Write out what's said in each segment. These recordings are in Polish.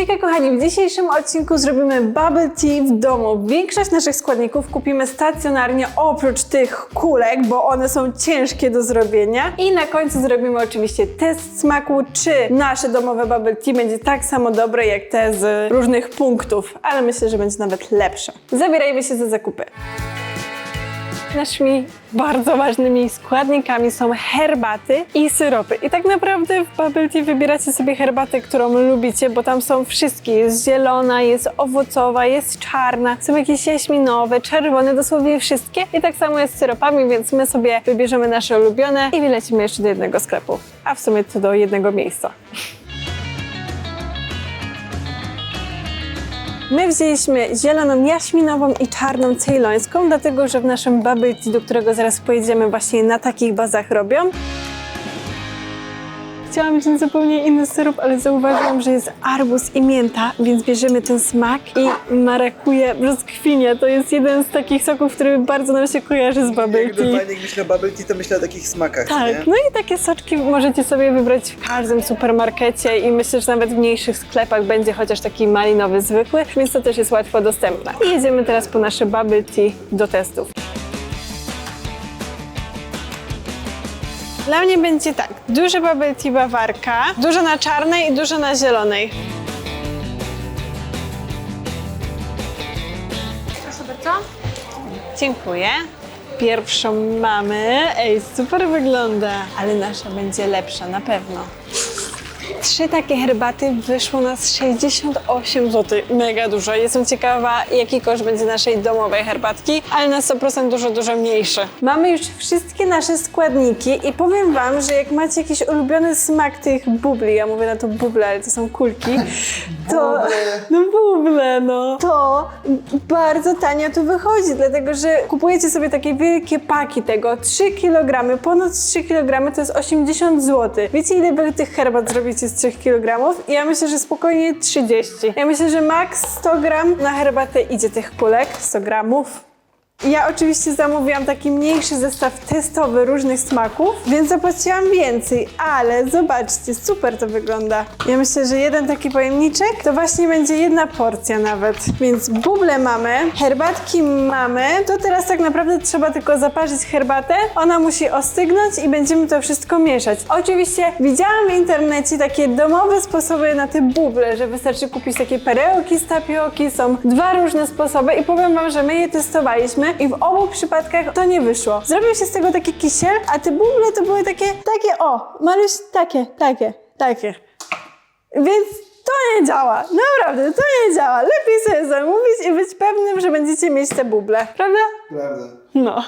Hejka kochani, w dzisiejszym odcinku zrobimy bubble tea w domu. Większość naszych składników kupimy stacjonarnie oprócz tych kulek, bo one są ciężkie do zrobienia. I na końcu zrobimy oczywiście test smaku, czy nasze domowe bubble tea będzie tak samo dobre jak te z różnych punktów, ale myślę, że będzie nawet lepsze. Zabierajmy się za zakupy. Naszymi bardzo ważnymi składnikami są herbaty i syropy. I tak naprawdę w Bubble Tea wybieracie sobie herbatę, którą lubicie, bo tam są wszystkie. Jest zielona, jest owocowa, jest czarna, są jakieś jaśminowe, czerwone, dosłownie wszystkie. I tak samo jest z syropami, więc my sobie wybierzemy nasze ulubione i wylecimy jeszcze do jednego sklepu. A w sumie to do jednego miejsca. My wzięliśmy zieloną jaśminową i czarną cejlońską, dlatego że w naszym bubble do którego zaraz pojedziemy, właśnie na takich bazach robią. Chciałam wziąć zupełnie inny syrop, ale zauważyłam, że jest arbuz i mięta, więc bierzemy ten smak i marakuje brzoskwinia. To jest jeden z takich soków, który bardzo nam się kojarzy z bubble Jakby tea. fajnie, jak myślę o bubble tea, to myślę o takich smakach, Tak, nie? no i takie soczki możecie sobie wybrać w każdym supermarkecie i myślę, że nawet w mniejszych sklepach będzie chociaż taki malinowy zwykły, więc to też jest łatwo dostępne. I jedziemy teraz po nasze bubble tea do testów. Dla mnie będzie tak, duże bubble tea bawarka, dużo na czarnej i dużo na zielonej. Proszę bardzo. Dziękuję. Pierwszą mamy. Ej, super wygląda. Ale nasza będzie lepsza, na pewno. Trzy takie herbaty wyszło nas 68 zł. Mega dużo. Jestem ciekawa, jaki koszt będzie naszej domowej herbatki, ale na 100% dużo, dużo mniejszy. Mamy już wszystkie nasze składniki i powiem Wam, że jak macie jakiś ulubiony smak tych bubli, ja mówię na to buble, ale to są kulki, to... No buble, no. To bardzo tanio tu wychodzi, dlatego że kupujecie sobie takie wielkie paki tego, 3 kg, ponad 3 kg to jest 80 zł. Wiecie ile wy tych herbat zrobicie z 3 kg? Ja myślę, że spokojnie 30. Ja myślę, że maks 100 gram na herbatę idzie tych kulek, 100 gramów. Ja oczywiście zamówiłam taki mniejszy zestaw testowy różnych smaków, więc zapłaciłam więcej, ale zobaczcie, super to wygląda. Ja myślę, że jeden taki pojemniczek to właśnie będzie jedna porcja nawet. Więc buble mamy, herbatki mamy, to teraz tak naprawdę trzeba tylko zaparzyć herbatę, ona musi ostygnąć i będziemy to wszystko mieszać. Oczywiście widziałam w internecie takie domowe sposoby na te buble, że wystarczy kupić takie perełki z tapioki, są dwa różne sposoby i powiem wam, że my je testowaliśmy i w obu przypadkach to nie wyszło. Zrobił się z tego taki kisiel, a te buble to były takie, takie o, maluś, takie, takie, takie. Więc to nie działa, naprawdę, to nie działa. Lepiej sobie zamówić i być pewnym, że będziecie mieć te buble, prawda? Prawda. No.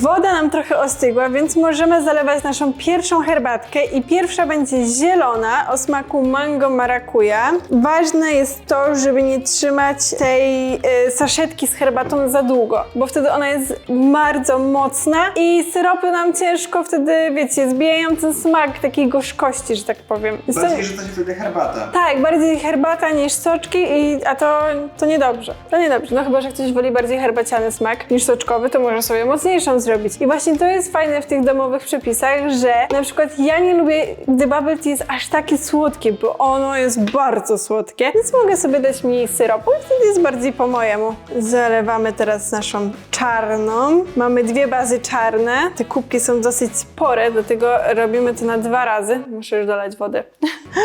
Woda nam trochę ostygła, więc możemy zalewać naszą pierwszą herbatkę i pierwsza będzie zielona o smaku mango marakuja. Ważne jest to, żeby nie trzymać tej y, saszetki z herbatą za długo, bo wtedy ona jest bardzo mocna i syropy nam ciężko wtedy, wiecie, zbijają ten smak takiej gorzkości, że tak powiem. Bardziej rzuca się wtedy herbata. tak, bardziej herbata niż soczki, i, a to, to niedobrze. To niedobrze. No chyba, że ktoś woli bardziej herbaciany smak niż soczkowy, to może sobie mocniejszą zrobić. I właśnie to jest fajne w tych domowych przepisach, że na przykład ja nie lubię, gdy bubble tea jest aż takie słodkie, bo ono jest bardzo słodkie, więc mogę sobie dać mniej syropu i wtedy jest bardziej po mojemu. Zalewamy teraz naszą czarną. Mamy dwie bazy czarne. Te kubki są dosyć spore, dlatego robimy to na dwa razy. Muszę już dolać wody.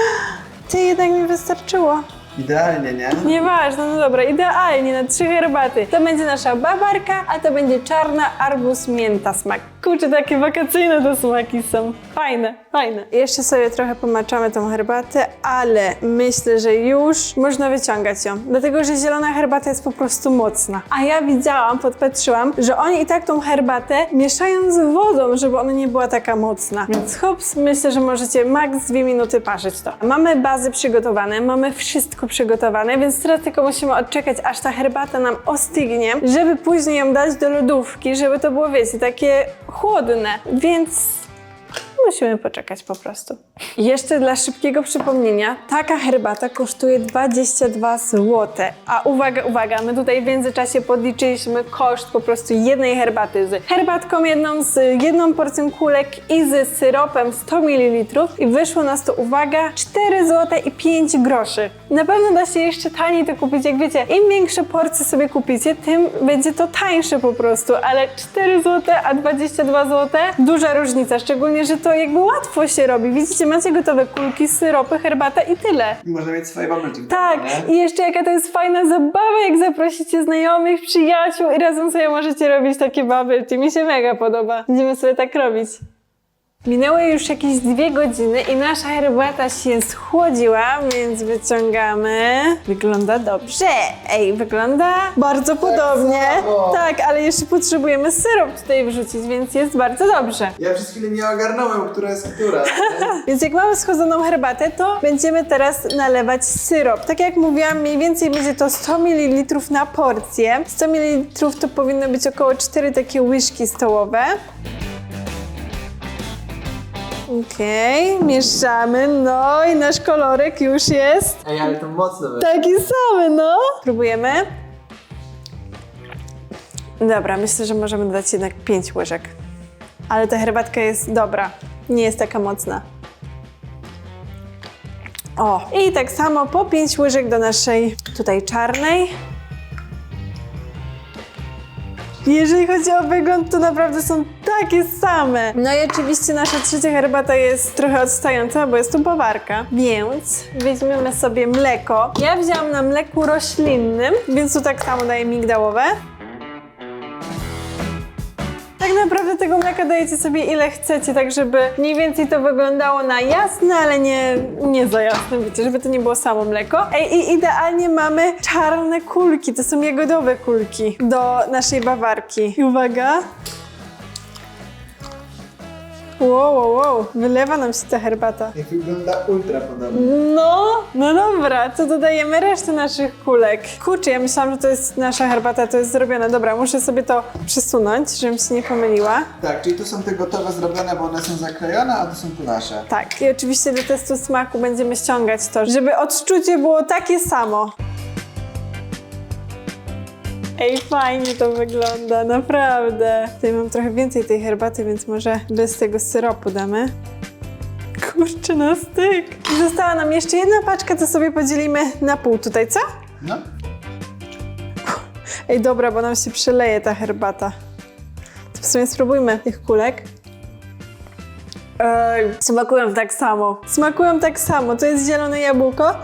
Ty jednak mi wystarczyło. Idealnie, nie? Nieważne, no dobra, idealnie, na trzy herbaty. To będzie nasza bawarka, a to będzie czarna arbuz mięta smak. Kurczę, takie wakacyjne te smaki są. Fajne, fajne. Jeszcze sobie trochę pomaczamy tą herbatę, ale myślę, że już można wyciągać ją. Dlatego, że zielona herbata jest po prostu mocna. A ja widziałam, podpatrzyłam, że oni i tak tą herbatę mieszają z wodą, żeby ona nie była taka mocna. Więc hops, myślę, że możecie maks dwie minuty parzyć to. Mamy bazy przygotowane, mamy wszystko przygotowane, więc teraz tylko musimy odczekać, aż ta herbata nam ostygnie, żeby później ją dać do lodówki, żeby to było, wiecie, takie chłodne. Więc musimy poczekać po prostu. Jeszcze dla szybkiego przypomnienia, taka herbata kosztuje 22 zł. A uwaga, uwaga, my tutaj w międzyczasie podliczyliśmy koszt po prostu jednej herbaty z herbatką jedną, z jedną porcją kulek i z syropem 100 ml i wyszło nas to, uwaga, 4 zł i 5 groszy. Na pewno da się jeszcze taniej to kupić, jak wiecie, im większe porcje sobie kupicie, tym będzie to tańsze po prostu, ale 4 zł, a 22 zł, duża różnica, szczególnie, że to jakby łatwo się robi. Widzicie, macie gotowe kulki, syropy, herbatę i tyle. I można mieć swoje bubble tea Tak, i jeszcze jaka to jest fajna zabawa, jak zaprosicie znajomych, przyjaciół i razem sobie możecie robić takie bubble tea. Mi się mega podoba. Będziemy sobie tak robić. Minęły już jakieś dwie godziny i nasza herbata się schłodziła, więc wyciągamy. Wygląda dobrze. Ej, wygląda bardzo podobnie. samo. Tak, ale jeszcze potrzebujemy syrop tutaj wrzucić, więc jest bardzo dobrze. Ja przez chwilę nie ogarnąłem, która jest która. nie? Więc jak mamy schłodzoną herbatę, to będziemy teraz nalewać syrop. Tak jak mówiłam, mniej więcej będzie to 100 ml na porcję. 100 ml to powinno być około 4 takie łyżki stołowe. Okej, mieszamy. No i nasz kolorek już jest Ej, ale to mocno wyszło. taki samy, no. Próbujemy. Dobra, myślę, że możemy dodać jednak 5 łyżek. Ale ta herbatka jest dobra, nie jest taka mocna. O, i tak samo po 5 łyżek do naszej tutaj czarnej. Jeżeli chodzi o wygląd, to naprawdę są takie same. No i oczywiście nasza trzecia herbata jest trochę odstająca, bo jest tu bawarka. Więc weźmiemy sobie mleko. Ja wzięłam na mleku roślinnym, więc tu tak samo daję migdałowe. Tak naprawdę tego mleka dajecie sobie ile chcecie, tak żeby mniej więcej to wyglądało na jasne, ale nie, nie za jasne, wiecie, żeby to nie było samo mleko. Ej, i idealnie mamy czarne kulki, to są jagodowe kulki do naszej bawarki. I uwaga. Wow, wow, wow, wylewa nam się ta herbata. Jak wygląda ultra podobnie. No, no dobra, to dodajemy resztę naszych kulek. Kurczę, ja myślałam, że to jest nasza herbata, to jest zrobione. Dobra, muszę sobie to przesunąć, żebym się nie pomyliła. Tak, czyli tu są te gotowe zrobione, bo one są zaklejone, a tu są tu nasze. Tak, i oczywiście do testu smaku będziemy ściągać to, żeby odczucie było takie samo. Ej, fajnie to wygląda, naprawdę. Tutaj mam trochę więcej tej herbaty, więc może bez tego syropu damy. Kurczę, na styk. I została nam jeszcze jedna paczka, to sobie podzielimy na pół tutaj, co? No. Ej, dobra, bo nam się przeleje ta herbata. To w sumie spróbujmy tych kulek. Ej, smakują tak samo. Smakują tak samo. To jest zielone jabłko.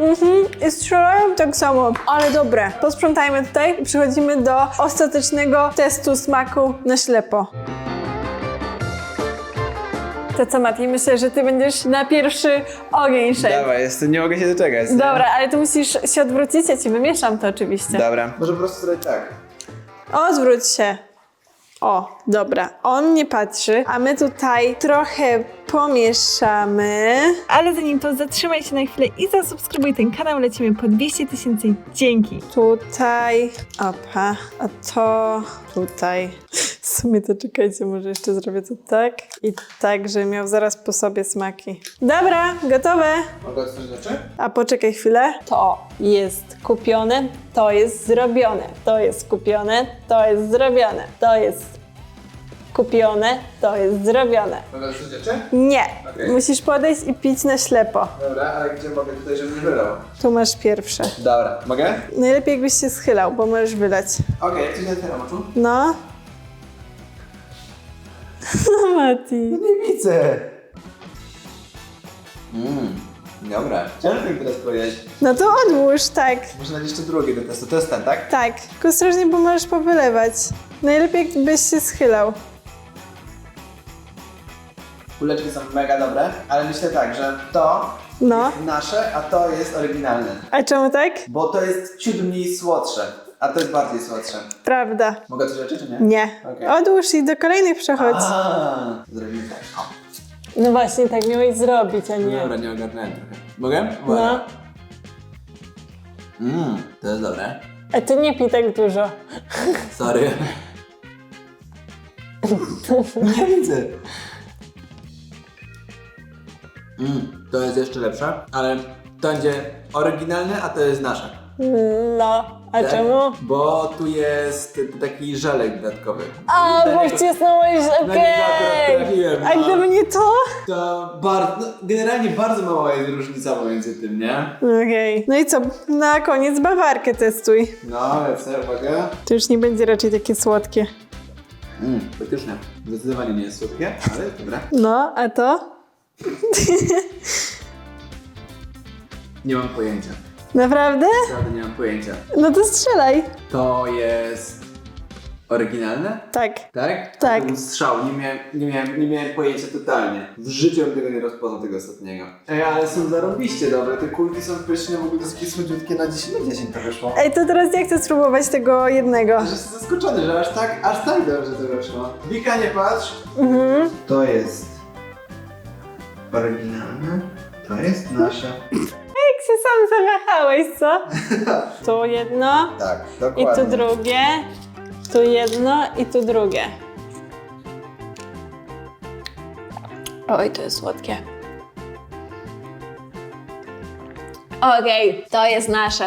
Mhm, i strzelają tak samo, ale dobre. Posprzątajmy tutaj i przechodzimy do ostatecznego testu smaku na ślepo. To co, Mati? Myślę, że ty będziesz na pierwszy ogień szedł. Dawaj, jestem, nie mogę się doczekać. nie? Dobra, ale tu musisz się odwrócić, ja ci wymieszam to oczywiście. Dobra. Może po prostu zrobić tak. Odwróć się. O, dobra. On nie patrzy, a my tutaj trochę pomieszamy. Ale zanim to, zatrzymaj się na chwilę i zasubskrybuj ten kanał. Lecimy po 200 tysięcy. Dzięki. Tutaj. Opa. A to tutaj. W sumie to czekajcie, może jeszcze zrobię to tak i tak, żeby miał zaraz po sobie smaki. Dobra, gotowe. Mogę otworzyć oczy? A poczekaj chwilę. To jest kupione, to jest zrobione, to jest kupione, to jest zrobione, to jest kupione, to jest zrobione. Mogę otworzyć oczy? Nie, Okej. musisz podejść i pić na ślepo. Dobra, ale gdzie mogę tutaj, żeby nie wylał? Tu masz pierwsze. Dobra. Mogę? Najlepiej jakbyś się schylał, bo możesz wylać. Okej, okay, coś otwieram oczu? No. No Mati. Nie widzę. Mmm, dobra. Mi teraz powiedzieć. No to odłóż, tak. Muszę dać jeszcze drugi do testu. To jest ten, tak? Tak, tylko ostrożnie, bo możesz powylewać. Najlepiej jakbyś się schylał. Kuleczki są mega dobre, ale myślę tak, że to No. jest nasze, a to jest oryginalne. A czemu tak? Bo to jest ciut mniej słodsze, a to jest bardziej słodsze. Prawda. Mogę otworzyć oczy, czy nie? Nie. Okej. Odłóż i do kolejnych przechodź. A, Zrobimy tak. O. No właśnie, tak miałeś zrobić, a nie. Dobra, nie ogarnąłem trochę. Mogę? No. Mmm, to jest dobre. A ty nie pij tak dużo. Sorry. nie widzę. Mm, to jest jeszcze lepsze, ale to będzie oryginalne, a to jest nasze. No, a Tak? czemu? Bo tu jest taki żelek dodatkowy. A, I bo dlatego- wcisnąłeś, niego okej. akurat trafiłem, A no. gdyby nie to? To bardzo, no, generalnie bardzo mała jest różnica pomiędzy tym, nie? Okej. No i co? Na koniec bawarkę testuj. No, lecę, uwaga. To już nie będzie raczej takie słodkie. Mm, faktycznie. Zdecydowanie nie jest słodkie, ale dobra. No, a to? Nie mam pojęcia. Naprawdę? Naprawdę nie mam pojęcia. No to strzelaj. To jest oryginalne? Tak. Tak? Tak. To był strzał, nie miałem, nie, miałem, nie miałem pojęcia totalnie. W życiu bym tego nie rozpoznał, tego ostatniego. Ej, ale są zarobiście dobre, te kulki są pyszne, w ogóle takie słodziutkie, na 10 na 10 to wyszło. Ej, to teraz ja chcę spróbować tego jednego. Aż jestem zaskoczony, że aż tak, aż tak dobrze to wyszło. Wika, nie patrz. Mhm. To jest oryginalne, to jest nasze. Się sam zawahałeś, co? Tu jedno Tak, i dokładnie. tu drugie. Tu jedno i tu drugie. Oj, to jest słodkie. Okej, to jest nasze.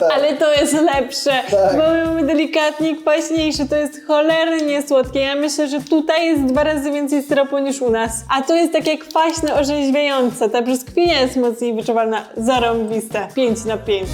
tak. Ale to jest lepsze, Tak. bo my mamy delikatnie kwaśniejsze. To jest cholernie słodkie. Ja myślę, że tutaj jest dwa razy więcej syropu niż u nas. A to jest takie kwaśne, orzeźwiające. Ta brzoskwinia jest mocniej wyczuwalna. Zarąbiste. 5 na 5.